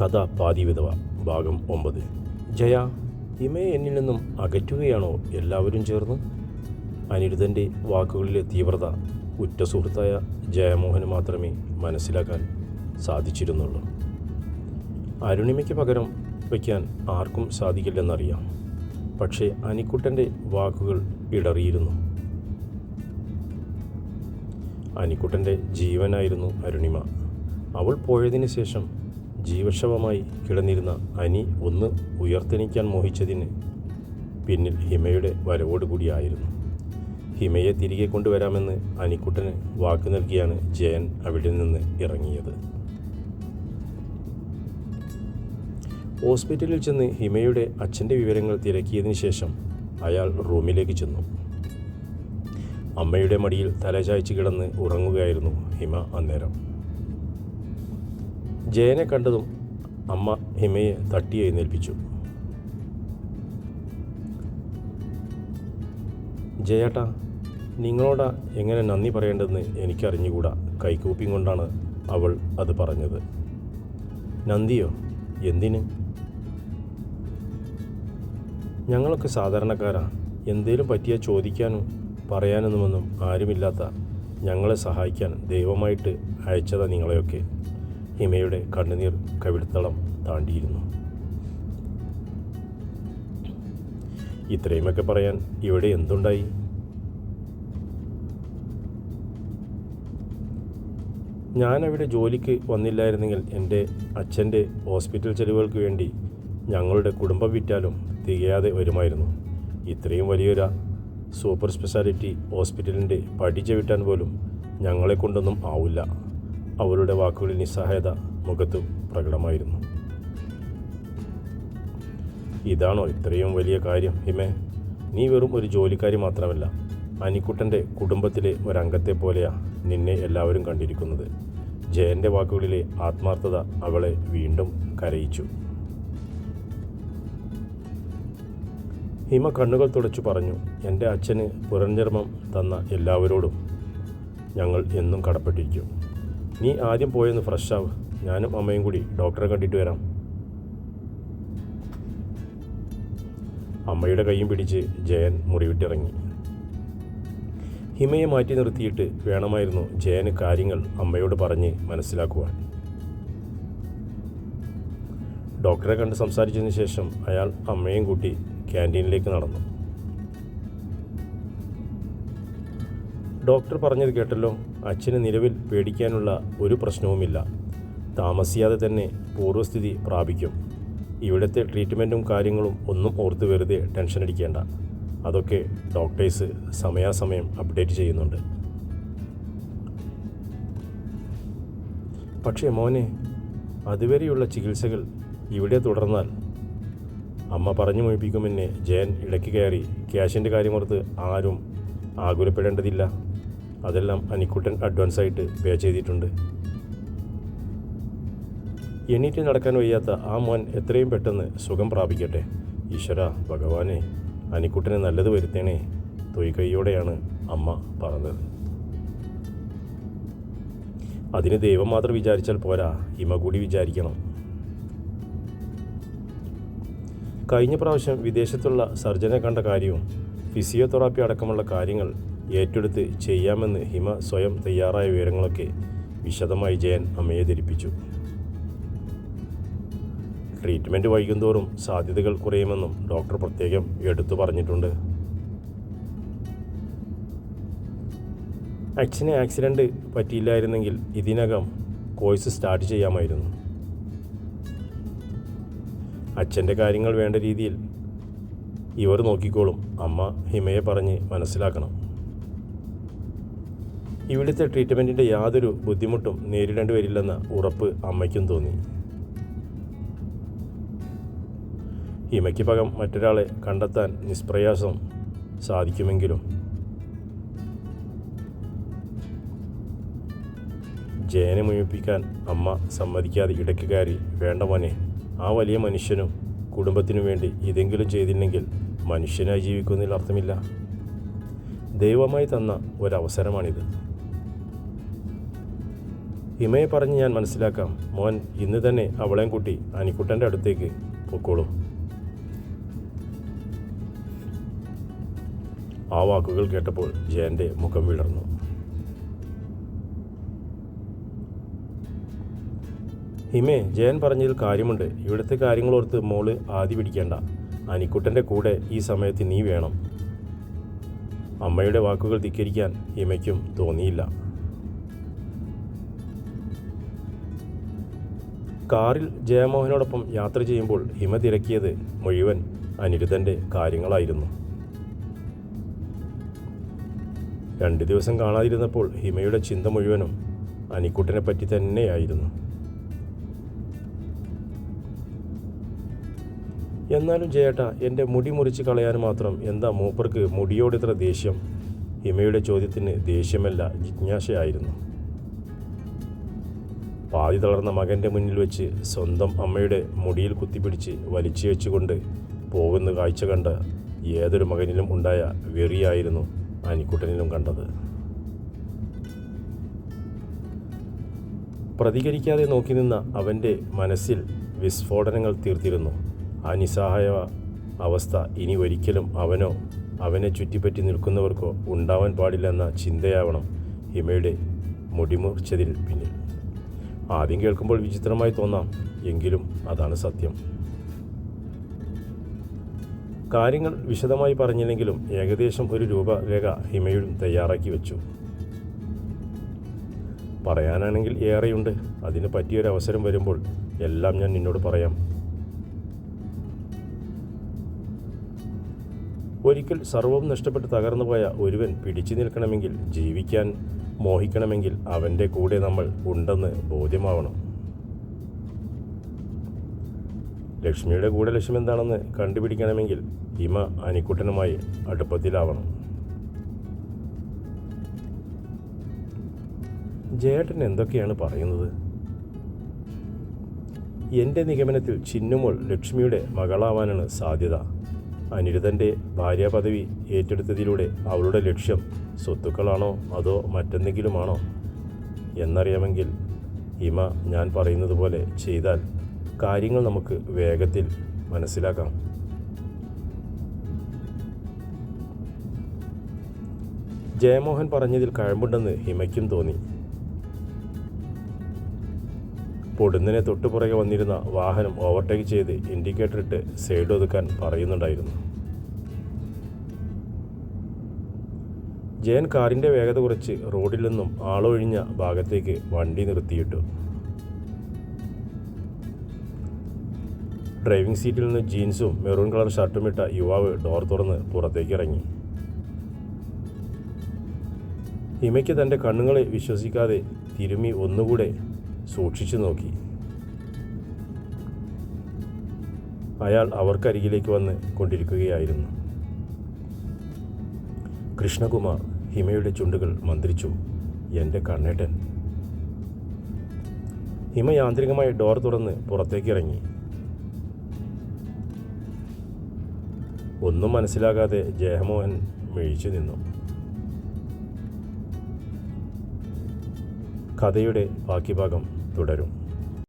കഥ പാതിവിധവ ഭാഗം ഒമ്പത്. ജയ ഹിമയെ എന്നിൽ നിന്നും അകറ്റുകയാണോ എല്ലാവരും ചേർന്ന്? അനിരുദ്ധന്റെ വാക്കുകളിലെ തീവ്രത ഉറ്റ സുഹൃത്തായ ജയമോഹന് മാത്രമേ മനസ്സിലാക്കാൻ സാധിച്ചിരുന്നുള്ളൂ. അരുണിമയ്ക്ക് പകരം വയ്ക്കാൻ ആർക്കും സാധിക്കില്ലെന്നറിയാം. പക്ഷേ അനിക്കുട്ടന്റെ വാക്കുകൾ ഇടറിയിരുന്നു. അനിക്കുട്ടന്റെ ജീവനായിരുന്നു അരുണിമ. അവൾ പോയതിനു ശേഷം ജീവശവമായി കിടന്നിരുന്ന അനി ഒന്ന് ഉയർത്തെണിക്കാൻ മോഹിച്ചതിന് പിന്നിൽ ഹിമയുടെ വരവോടുകൂടിയായിരുന്നു ഹിമയെ തിരികെ കൊണ്ടുവരാമെന്ന് അനിക്കുട്ടന് വാക്ക് നൽകിയാണ് ജയൻ അവിടെ നിന്ന് ഇറങ്ങിയത്. ഹോസ്പിറ്റലിൽ ചെന്ന് ഹിമയുടെ അച്ഛന്റെ വിവരങ്ങൾ തിരക്കിയതിന് ശേഷം അയാൾ റൂമിലേക്ക് ചെന്നു. അമ്മയുടെ മടിയിൽ തലചായ്ച്ച് കിടന്ന് ഉറങ്ങുകയായിരുന്നു ഹിമ അന്നേരം. ജയനെ കണ്ടതും അമ്മ ഹിമയെ തട്ടി എഴുന്നേൽപ്പിച്ചു. ജയേട്ടാ നിങ്ങളോട് എങ്ങനെ നന്ദി പറയേണ്ടതെന്ന് എനിക്കറിഞ്ഞുകൂടാ. കൈകൂപ്പിയും കൊണ്ടാണ് അവൾ അത് പറഞ്ഞത്. നന്ദിയോ? എന്തിന്? ഞങ്ങളൊക്കെ സാധാരണക്കാരാ. എന്തേലും പറ്റിയാൽ ചോദിക്കാനും പറയാനൊന്നുമൊന്നും ആരുമില്ലാത്ത ഞങ്ങളെ സഹായിക്കാൻ ദൈവമായിട്ട് അയച്ചതാ നിങ്ങളെയൊക്കെ. ഹിമയുടെ കണ്ണുനീർ കവിൾത്തളം താണ്ടിയിരുന്നു. ഇത്രയുമൊക്കെ പറയാൻ ഇവിടെ എന്തുണ്ടായി? ഞാനവിടെ ജോലിക്ക് വന്നില്ലായിരുന്നെങ്കിൽ എന്റെ അച്ഛന്റെ ഹോസ്പിറ്റൽ ചെലവുകൾക്ക് വേണ്ടി ഞങ്ങളുടെ കുടുംബം വിറ്റാലും തികയാതെ വരുമായിരുന്നു. ഇത്രയും വലിയൊരു സൂപ്പർ സ്പെഷ്യാലിറ്റി ഹോസ്പിറ്റലിന്റെ പടി വിട്ടാൻ പോലും ഞങ്ങളെ കൊണ്ടൊന്നും ആവില്ല. അവരുടെ വാക്കുകളിൽ നിസ്സഹായത മുഖത്ത് പ്രകടമായിരുന്നു. ഇതാണോ ഇത്രയും വലിയ കാര്യം ഹിമേ? നീ വെറും ഒരു ജോലിക്കാരി മാത്രമല്ല അനിക്കുട്ടന്റെ കുടുംബത്തിലെ ഒരംഗത്തെ പോലെയാ നിന്നെ എല്ലാവരും കണ്ടിരിക്കുന്നത്. ജയന്റെ വാക്കുകളിലെ ആത്മാർത്ഥത അവളെ വീണ്ടും കരയിച്ചു. ഹിമ കണ്ണുകൾ തുടച്ചു പറഞ്ഞു എന്റെ അച്ഛന് പുനർജന്മം തന്ന എല്ലാവരോടും ഞങ്ങൾ എന്നും കടപ്പെട്ടിരിക്കും. നീ ആദ്യം പോയൊന്ന് ഫ്രഷ് ആവ്. ഞാനും അമ്മയും കൂടി ഡോക്ടറെ കണ്ടിട്ട് വരാം. അമ്മയുടെ കൈയും പിടിച്ച് ജയൻ മുറിവിട്ടിറങ്ങി. ഹിമയെ മാറ്റി നിർത്തിയിട്ട് വേണമായിരുന്നു ജയന് കാര്യങ്ങൾ അമ്മയോട് പറഞ്ഞ് മനസ്സിലാക്കുവാൻ. ഡോക്ടറെ കണ്ട് സംസാരിച്ചതിന് ശേഷം അയാൾ അമ്മയും കൂട്ടി ക്യാന്റീനിലേക്ക് നടന്നു. ഡോക്ടർ പറഞ്ഞത് കേട്ടല്ലോ? അച്ഛന് നിലവിൽ പേടിക്കാനുള്ള ഒരു പ്രശ്നവുമില്ല. താമസിയാതെ തന്നെ പൂർവസ്ഥിതി പ്രാപിക്കും. ഇവിടുത്തെ ട്രീറ്റ്മെന്റും കാര്യങ്ങളും ഒന്നും ഓർത്ത് വെറുതെ ടെൻഷൻ അടിക്കേണ്ട. അതൊക്കെ ഡോക്ടേഴ്സ് സമയാസമയം അപ്ഡേറ്റ് ചെയ്യുന്നുണ്ട്. പക്ഷേ മോനെ അതുവരെയുള്ള ചികിത്സകൾ ഇവിടെ തുടർന്നാൽ? അമ്മ പറഞ്ഞു മുഴിപ്പിക്കുമെന്നെ ജയൻ ഇടയ്ക്ക് കയറി ക്യാഷിന്റെ കാര്യമോർത്ത് ആരും ആകുലപ്പെടേണ്ടതില്ല. അതെല്ലാം അനിക്കുട്ടൻ അഡ്വാൻസായിട്ട് പേ ചെയ്തിട്ടുണ്ട്. എണീറ്റ് നടക്കാൻ വയ്യാത്ത ആ മോൻ എത്രയും പെട്ടെന്ന് സുഖം പ്രാപിക്കട്ടെ. ഈശ്വര ഭഗവാനെ അനിക്കുട്ടനെ നല്ലത് വരുത്തേണേ. തൊയ്കൈയോടെയാണ് അമ്മ പറഞ്ഞത്. അതിന് ദൈവം മാത്രം വിചാരിച്ചാൽ പോരാ. ഹിമ കൂടി വിചാരിക്കണം. കഴിഞ്ഞ പ്രാവശ്യം വിദേശത്തുള്ള സർജനെ കണ്ട കാര്യവും ഫിസിയോതെറാപ്പി അടക്കമുള്ള കാര്യങ്ങൾ ഏറ്റെടുത്ത് ചെയ്യാമെന്ന് ഹിമ സ്വയം തയ്യാറായ വിവരങ്ങളൊക്കെ വിശദമായി ജയൻ അമ്മയെ ധരിപ്പിച്ചു. ട്രീറ്റ്മെന്റ് വൈകുന്തോറും സാധ്യതകൾ കുറയുമെന്നും ഡോക്ടർ പ്രത്യേകം എടുത്തു പറഞ്ഞിട്ടുണ്ട്. അച്ഛന് ആക്സിഡന്റ് പറ്റിയില്ലായിരുന്നെങ്കിൽ ഇതിനകം കോഴ്സ് സ്റ്റാർട്ട് ചെയ്യാമായിരുന്നു. അച്ഛന്റെ കാര്യങ്ങൾ വേണ്ട രീതിയിൽ ഇവർ നോക്കിക്കോളും അമ്മ ഹിമയെ പറഞ്ഞ് മനസ്സിലാക്കണം. ഇവിടുത്തെ ട്രീറ്റ്മെന്റിന്റെ യാതൊരു ബുദ്ധിമുട്ടും നേരിടേണ്ടി വരില്ലെന്ന ഉറപ്പ് അമ്മയ്ക്കും തോന്നി. ഹിമയ്ക്ക് പകം മറ്റൊരാളെ കണ്ടെത്താൻ നിഷ്പ്രയാസം സാധിക്കുമെങ്കിലും ജയനെ മുഴിപ്പിക്കാൻ അമ്മ സമ്മതിക്കാതെ ഇടയ്ക്ക് കയറി വേണ്ട മോനെ ആ വലിയ മനുഷ്യനും കുടുംബത്തിനു വേണ്ടി ഇതെങ്കിലും ചെയ്തില്ലെങ്കിൽ മനുഷ്യനായി ജീവിക്കുന്നതിൽ അർത്ഥമില്ല. ദൈവമായി തന്ന ഒരവസരമാണിത്. ഹിമയെ പറഞ്ഞ് ഞാൻ മനസ്സിലാക്കാം. മോൻ ഇന്ന് തന്നെ അവളെയും കൂട്ടി അനിക്കുട്ടന്റെ അടുത്തേക്ക് പൊക്കോളൂ. ആ വാക്കുകൾ കേട്ടപ്പോൾ ജയന്റെ മുഖം വിളർന്നു. ഹിമേ ജയൻ പറഞ്ഞതിൽ കാര്യമുണ്ട്. ഇവിടുത്തെ കാര്യങ്ങളോർത്ത് മോൾ ആദ്യ പിടിക്കേണ്ട. അനിക്കുട്ടന്റെ കൂടെ ഈ സമയത്ത് നീ വേണം. അമ്മയുടെ വാക്കുകൾ ധിക്കരിക്കാൻ ഹിമയ്ക്കും തോന്നിയില്ല. കാറിൽ ജയമോഹനോടൊപ്പം യാത്ര ചെയ്യുമ്പോൾ ഹിമ തിരക്കിയത് മുഴുവൻ അനിരുദ്ധന്റെ കാര്യങ്ങളായിരുന്നു. രണ്ട് ദിവസം കാണാതിരുന്നപ്പോൾ ഹിമയുടെ ചിന്ത മുഴുവനും അനിക്കുട്ടനെ പറ്റി തന്നെയായിരുന്നു. എന്നാലും ജയേട്ടാ എന്റെ മുടി മുറിച്ച് കളയാൻ മാത്രം എന്താ മൂപ്പർക്ക് മുടിയോടിത്ര ദേഷ്യം? ഹിമയുടെ ചോദ്യത്തിന് ദേഷ്യമല്ല ജിജ്ഞാസയായിരുന്നു. പാതി തളർന്ന മകന്റെ മുന്നിൽ വെച്ച് സ്വന്തം അമ്മയുടെ മുടിയിൽ കുത്തിപ്പിടിച്ച് വലിച്ചു വെച്ചുകൊണ്ട് പോകുന്ന കാഴ്ച കണ്ട ഏതൊരു മകനിലും ഉണ്ടായ വെറിയായിരുന്നു അനിക്കുട്ടനിലും കണ്ടത്. പ്രതികരിക്കാതെ നോക്കി നിന്ന അവന്റെ മനസ്സിൽ വിസ്ഫോടനങ്ങൾ തീർത്തിരുന്നു. ആ നിസ്സഹായ അവസ്ഥ ഇനി ഒരിക്കലും അവനോ അവനെ ചുറ്റിപ്പറ്റി നിൽക്കുന്നവർക്കോ ഉണ്ടാവാൻ പാടില്ലെന്ന ചിന്തയാവണം ഹിമയുടെ മുടിമുറിച്ചതിൽ പിന്നിൽ. ആദ്യം കേൾക്കുമ്പോൾ വിചിത്രമായി തോന്നാം എങ്കിലും അതാണ് സത്യം. കാര്യങ്ങൾ വിശദമായി പറഞ്ഞില്ലെങ്കിലും ഏകദേശം ഒരു രൂപരേഖ ഹിമയും തയ്യാറാക്കി വെച്ചു. പറയാനാണെങ്കിൽ ഏറെയുണ്ട്. അതിന് പറ്റിയൊരു അവസരം വരുമ്പോൾ എല്ലാം ഞാൻ നിന്നോട് പറയാം. ഒരിക്കൽ സർവം നഷ്ടപ്പെട്ട് തകർന്നു പോയ ഒരുവൻ പിടിച്ചു നിൽക്കണമെങ്കിൽ ജീവിക്കാൻ മോഹിക്കണമെങ്കിൽ അവന്റെ കൂടെ നമ്മൾ ഉണ്ടെന്ന് ബോധ്യമാവണം. ലക്ഷ്മിയുടെ കൂടെ ലക്ഷ്യം എന്താണെന്ന് കണ്ടുപിടിക്കണമെങ്കിൽ ഹിമ അനിക്കുട്ടനുമായി അടുപ്പത്തിലാവണം. ജയേട്ടൻ എന്തൊക്കെയാണ് പറയുന്നത്? എന്റെ നിഗമനത്തിൽ ചിന്നുമോൾ ലക്ഷ്മിയുടെ മകളാവാനാണ് സാധ്യത. അനിരുദ്ധന്റെ ഭാര്യാപദവി ഏറ്റെടുത്തതിലൂടെ അവളുടെ ലക്ഷ്യം സ്വത്തുക്കളാണോ അതോ മറ്റെന്തെങ്കിലുമാണോ? എന്നറിയാമെങ്കിൽ ഹിമ ഞാൻ പറയുന്നത് പോലെ ചെയ്താൽ കാര്യങ്ങൾ നമുക്ക് വേഗത്തിൽ മനസ്സിലാക്കാം. ജയമോഹൻ പറഞ്ഞതിൽ കഴമ്പുണ്ടെന്ന് ഹിമയ്ക്കും തോന്നി. പൊടുന്നനെ തൊട്ടുപുറകെ വന്നിരുന്ന വാഹനം ഓവർടേക്ക് ചെയ്ത് ഇൻഡിക്കേറ്റർ ഇട്ട് സൈഡ് ഒതുക്കാൻ പറയുന്നുണ്ടായിരുന്നു. ജയൻ കാറിന്റെ വേഗത കുറച്ച് റോഡിൽ നിന്നും ആളൊഴിഞ്ഞ ഭാഗത്തേക്ക് വണ്ടി നിർത്തിയിട്ടു. ഡ്രൈവിംഗ് സീറ്റിൽ നിന്ന് ജീൻസും മെറൂൺ കളർ ഷർട്ടും ഇട്ട യുവാവ് ഡോർ തുറന്ന് പുറത്തേക്ക് ഇറങ്ങി. ഹിമയ്ക്ക് തന്റെ കണ്ണുകളെ വിശ്വസിക്കാതെ തിരുമി ഒന്നുകൂടെ സൂക്ഷിച്ചു നോക്കി. അയാൾ അവർക്കരികിലേക്ക് വന്ന് കൊണ്ടിരിക്കുകയായിരുന്നു. കൃഷ്ണകുമാർ ഹിമയുടെ ചുണ്ടുകൾ മന്ത്രിച്ചു എന്റെ കണ്ണേട്ടൻ. ഹിമ യാന്ത്രികമായി ഡോർ തുറന്ന് പുറത്തേക്ക് ഇറങ്ങി. ഒന്നും മനസ്സിലാകാതെ ജയമോഹൻ മിഴിച്ചു നിന്നു. കഥയുടെ ബാക്കി ഭാഗം തുടരും.